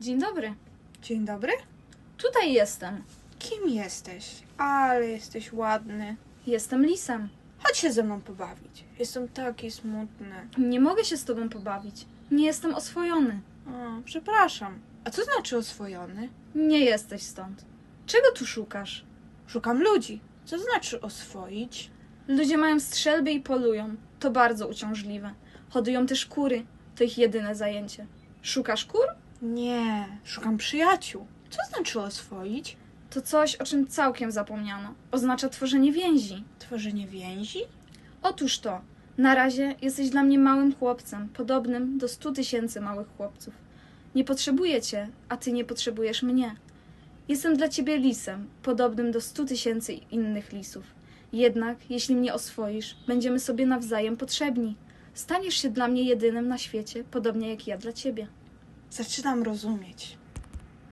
Dzień dobry. Dzień dobry. Tutaj jestem. Kim jesteś? Ale jesteś ładny. Jestem lisem. Chodź się ze mną pobawić. Jestem taki smutny. Nie mogę się z tobą pobawić. Nie jestem oswojony. O, przepraszam. A co znaczy oswojony? Nie jesteś stąd. Czego tu szukasz? Szukam ludzi. Co znaczy oswoić? Ludzie mają strzelby i polują. To bardzo uciążliwe. Hodują też kury. To ich jedyne zajęcie. Szukasz kur? Nie, szukam przyjaciół. Co znaczy oswoić? To coś, o czym całkiem zapomniano. Oznacza tworzenie więzi. Tworzenie więzi? Otóż to. Na razie jesteś dla mnie małym chłopcem, podobnym do stu tysięcy małych chłopców. Nie potrzebuję cię, a ty nie potrzebujesz mnie. Jestem dla ciebie lisem, podobnym do stu tysięcy innych lisów. Jednak, jeśli mnie oswoisz, będziemy sobie nawzajem potrzebni. Staniesz się dla mnie jedynym na świecie, podobnie jak ja dla ciebie. Zaczynam rozumieć.